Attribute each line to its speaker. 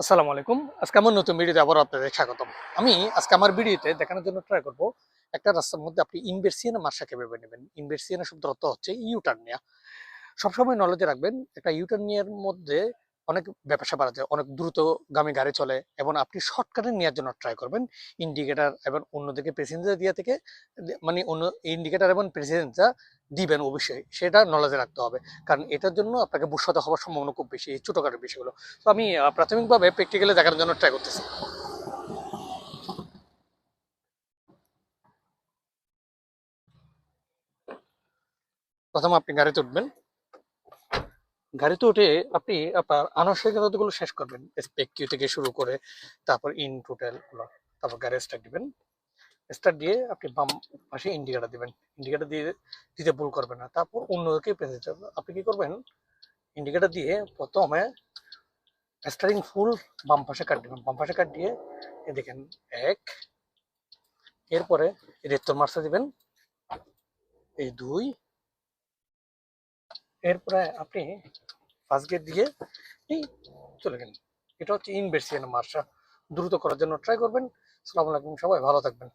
Speaker 1: আসসালামু আলাইকুম। আজকে আমার নতুন ভিডিওতে আবার আপনাদের স্বাগতম। আমি আজকে আমার ভিডিওতে দেখানোর জন্য ট্রাই করব একটা রাস্তার মধ্যে আপনি ইনভার্সিয়ানা মার্শাকে ভেবে নেবেন। ইনভার্সিয়ানা শব্দ অর্থ হচ্ছে ইউটার্ন নেওয়া সবসময় নলেজে রাখবেন, একটা ইউটার্ন নেওয়ার মধ্যে অনেক ব্যবসা বাড়া যায় অনেক দ্রুতগামী গাড়ি চলে এবং আপনি শর্টকাটে নেওয়ার জন্য ট্রাই করবেন। ইন্ডিকেটার এবং অন্যদিকে প্রেসেঞ্জার দিয়া থেকে মানে অন্য ইন্ডিকেটার এবং প্রেসেঞ্জার দিবেন অবশ্যই, সেটা নলেজে রাখতে হবে। কারণ এটার জন্য আপনাকে বুঝতে হওয়ার সম্ভাবনা খুব বেশি, এই ছোটখাটো বিষয়গুলো। তো আমি প্রাথমিকভাবে প্র্যাকটিক্যালি দেখানোর জন্য ট্রাই করতেছি। প্রথম আপনি গাড়িতে উঠবেন। গাড়িতে উঠে আপনি আপনার আনুষ্ঠানিকতাগুলো শেষ করবেন। কিউ থেকে শুরু করে তারপর ইন টোটাল তারপর স্টার্ট দিবেন। স্টার্ট দিয়ে আপনি বাম পাশে ইন্ডিকেটার দিবেন। ইন্ডিকেটার দিয়ে দিতে ভুল করবেন না। তারপর অন্যকে প্রেসেন্ট আপনি কি করবেন? ইন্ডিকেটার দিয়ে প্রথমে স্টারিং ফুল বাম পাশে কাট দেবেন। বাম পাশে কাট দিয়ে দেখেন, এক, এরপরে রেত্তর মার্সা দিবেন। এই দুই, এরপরে আপনি ফার্স্ট গেট দিয়ে এই চলে গেলেন। এটা হচ্ছে ইনভার্সিয়ান মার্সা। দ্রুত করার জন্য ট্রাই করবেন। সালাম আলাইকুম সবাই, ভালো থাকবেন।